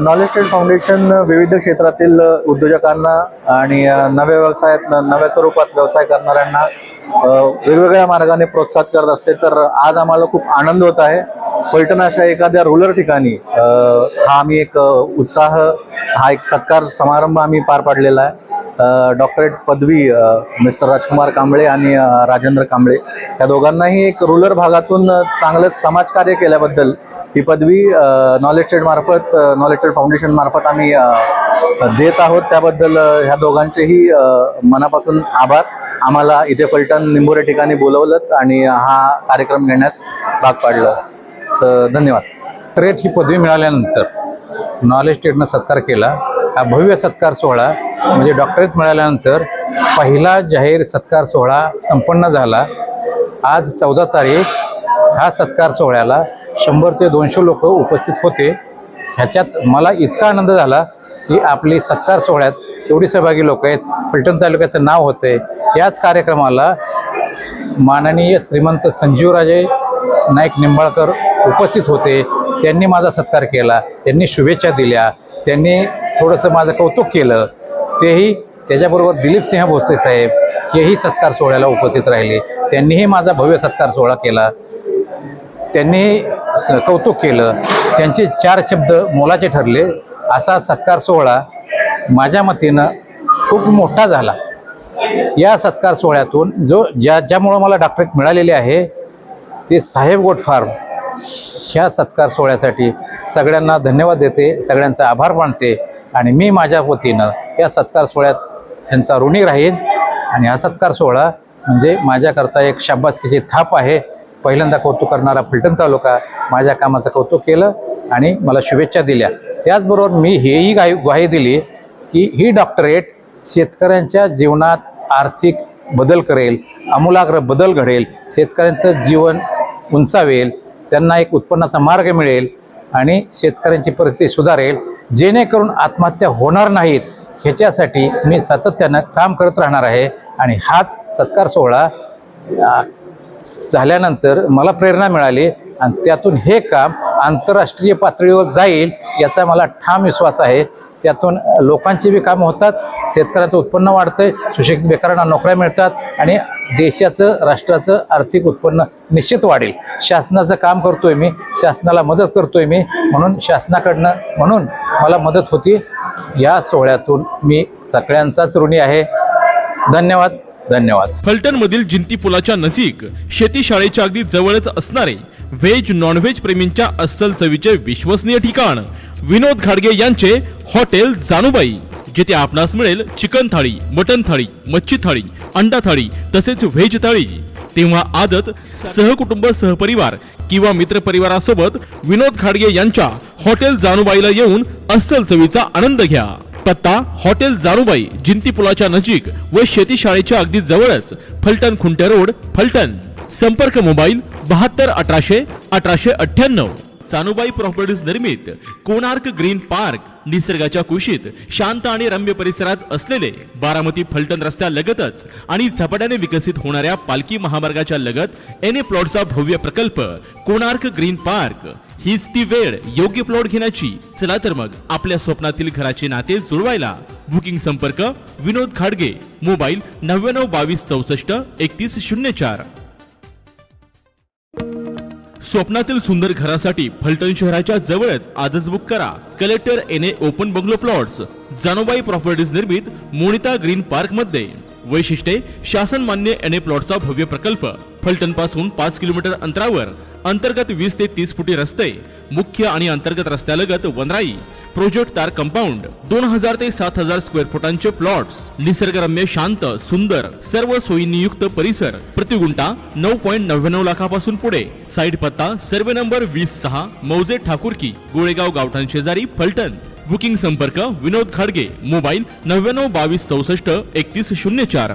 Knowledge trade foundation विविध क्षेत्रातील उद्योजकांना आणि नव्या व्यवसायात नव्या स्वरूपात व्यवसाय करणाऱ्यांना वेगवेगळ्या मार्गाने प्रोत्साहित करत असते. तर आज आम्हाला खूप आनंद होत आहे. फलटण अशा एखाद्या रुरल ठिकाणी हा आम्ही एक उत्साह हा एक सत्कार समारंभ आम्ही पार पाडलेला आहे. डॉक्टरेट पदवी मिस्टर राजकुमार कांबळे आणि राजेंद्र कांबळे. या दोघांनाही एक रुरल भागातून चांगलंच चांगलं समाजकार्य केल्याबद्दल ही पदवी नॉलेज ट्रेड मार्फत नॉलेज ट्रेड फाउंडेशन मार्फत आम्ही देत आहोत. त्याबद्दल ह्या दोघांचेही मनापासून आभार. आम्हाला इथे फलटण निंबोरे ठिकाणी बोलवलं आणि हा कार्यक्रम घेण्यास भाग पाडलं. स धन्यवाद. ट्रेड ही पदवी मिळाल्यानंतर नॉलेज ट्रेडनं सत्कार केला हा भव्य सत्कार सोहळा म्हणजे डॉक्टरेट मिळाल्यानंतर पहिला जाहीर सत्कार सोहळा संपन्न झाला. आज चौदा तारीख हा सत्कार सोहळ्याला शंभर ते दोनशे लोक उपस्थित होते. ह्याच्यात मला इतका आनंद झाला की आपली सत्कार सोहळ्यात एवढी सहभागी लोक आहेत. फलटण तालुक्याचं नाव होते याच कार्यक्रमाला माननीय श्रीमंत संजीवराजे नाईक निंबाळकर उपस्थित होते. त्यांनी माझा सत्कार केला. त्यांनी शुभेच्छा दिल्या. त्यांनी थोडंसं माझं कौतुक केलं तेही त्याच्याबरोबर दिलीप सिंह भोसले साहेब हेही सत्कार सोहळ्याला उपस्थित राहिले. त्यांनीही माझा भव्य सत्कार सोहळा केला. त्यांनीही स- कौतुक केलं. त्यांचे चार शब्द मोलाचे ठरले. असा सत्कार सोहळा माझ्या मतीनं खूप मोठा झाला. या सत्कार सोहळ्यातून जो ज्या ज्यामुळं मला डॉक्टरेट मिळालेले आहे ते साहेब गोट फार्म ह्या सत्कार सोहळ्यासाठी सगळ्यांना धन्यवाद देते सगळ्यांचा आभार मानते. आणि मी माझ्या वतीनं या सत्कार सोहळ्यात त्यांचा ऋणी राहीन. आणि हा सत्कार सोहळा म्हणजे माझ्याकरता एक शाबासकीची थाप आहे. पहिल्यांदा कौतुक करणारा फलटण तालुका माझ्या कामाचं कौतुक केलं आणि मला शुभेच्छा दिल्या. त्याचबरोबर मी हेही गाय ग्वाही दिली की ही डॉक्टरेट शेतकऱ्यांच्या जीवनात आर्थिक बदल करेल आमूलाग्र बदल घडेल शेतकऱ्यांचं जीवन उंचावेल त्यांना एक उत्पन्नाचा मार्ग मिळेल आणि शेतकऱ्यांची परिस्थिती सुधारेल. जेणेकरून आत्महत्या होणार नाहीत ह्याच्यासाठी मी सातत्यानं काम करत राहणार आहे आणि हाच सत्कार सोहळा झाल्यानंतर मला प्रेरणा मिळाली. आणि त्यातून हे काम आंतरराष्ट्रीय पातळीवर जाईल याचा मला ठाम विश्वास आहे. त्यातून लोकांची बी कामं होतात शेतकऱ्याचं उत्पन्न वाढतंय सुशिक्षित बेकारांना नोकऱ्या मिळतात आणि देशाचं राष्ट्राचं आर्थिक उत्पन्न निश्चित वाढेल. शासनाचं काम करतोय मी शासनाला मदत करतोय मी म्हणून शासनाकडनं म्हणून मला मदत होती. या सोहळ्यातून मी सगळ्यांचाच ऋणी आहे. धन्यवाद धन्यवाद. फलटण मधील जिंती पुलाच्या नजीक शेती शाळेच्या अगदी जवळच असणारे व्हेज नॉनव्हेज प्रेमींच्या अस्सल चवीचे विश्वसनीय ठिकाण. विनोद घाडगे यांचे हॉटेल जानुबाई जिथे आपणास मिळेल चिकन थाळी मटन थाळी मच्छी थाळी अंडा थाळी तसेच व्हेज थाळी. तेव्हा आदत सहकुटुंब सहपरिवार किंवा मित्र परिवारासोबत विनोद खाडगे यांच्या हॉटेल जानुबाईला येऊन अस्सल चवीचा आनंद घ्या. पत्ता हॉटेल जानुबाई जिंती पुलाच्या नजीक व शेती शाळेच्या अगदी जवळच फलटण खुंटे रोड फलटण. संपर्क मोबाईल बहात्तर अठराशे अठराशे अठ्ठ्याण्णव. सानुबाई प्रॉपर्टीज निर्मित कोणार्क ग्रीन पार्क निसर्गाच्या कुशीत शांत आणि रम्य परिसरात असलेले बारामती फलटण रस्त्यालगतच आणि झपाट्याने विकसित होणाऱ्या पालखी महामार्गाच्या लगत एन ए प्लॉटचा भव्य प्रकल्प कोणार्क ग्रीन पार्क. हीच ती वेळ योग्य प्लॉट घेण्याची. चला तर मग आपल्या स्वप्नातील घराचे नाते जुळवायला. बुकिंग संपर्क विनोद खाडगे मोबाईल नव्याण्णव बावीस चौसष्ट एकतीस शून्य चार. स्वप्नातील सुंदर घरासाठी फलटण शहराच्या जवळच आजच बुक करा. Collector N A open bungalow plots Janobai properties निर्मित मोनिता ग्रीन पार्कमध्ये. वैशिष्ट्ये शासन मान्य एन ए प्लॉटचा भव्य प्रकल्प. फलटणपासून पाच किलोमीटर अंतरावर. अंतर्गत वीस ते तीस फुटी रस्ते मुख्य आणि अंतर्गत रस्त्यालगत वनराई प्रोजेक्ट तार कंपाऊंड दोन हजार ते सात हजार स्क्वेअर फुटांचे प्लॉट्स निसर्गरम्य शांत सुंदर सर्व सोयीनियुक्त परिसर प्रतिगुंटा नऊ पॉईंट नव्याण्णव लाखापासून पुढे. साईड पत्ता सर्वे नंबर वीस सहा मौजे ठाकुरकी गोळेगाव गावठाण शेजारी फलटण. बुकिंग संपर्क विनोद खाडगे मोबाईल नव्याण्णव बावीस चौसष्ट एकतीस शून्य चार.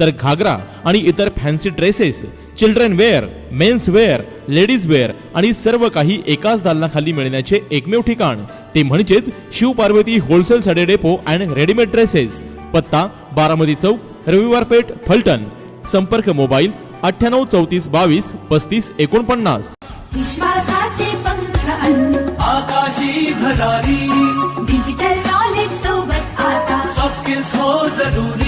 तर घागरा आणि इतर fancy dresses children wear men's wear ladies wear आणि सर्व काही एकाच दालनाखाली मिळण्याचे एकमेव ठिकाण. ते म्हणजेच Shivparvati wholesale sari depot and readymade dresses पत्ता बारामती चौक रविवार पेठ फलटण. संपर्क मोबाईल अठ्ठ्याण्णव चौतीस बावीस पस्तीस एकोणपन्नास. विश्वासाचे पंख अनु आकाशी भरारी. डिजिटल नॉलेज सोबत आता. सॉफ्ट स्किल्स हो जरुरी.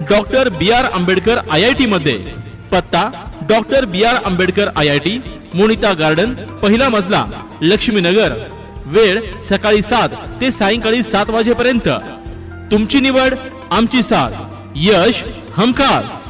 Doctor B R Ambedkar I I T मध्ये पत्ता doctor B R Ambedkar I I T Monita garden पहिला मजला लक्ष्मीनगर. वेळ सकाळी सात ते सायंकाळी सात वाजेपर्यंत. तुमची निवड आमची साथ. यश हमखास.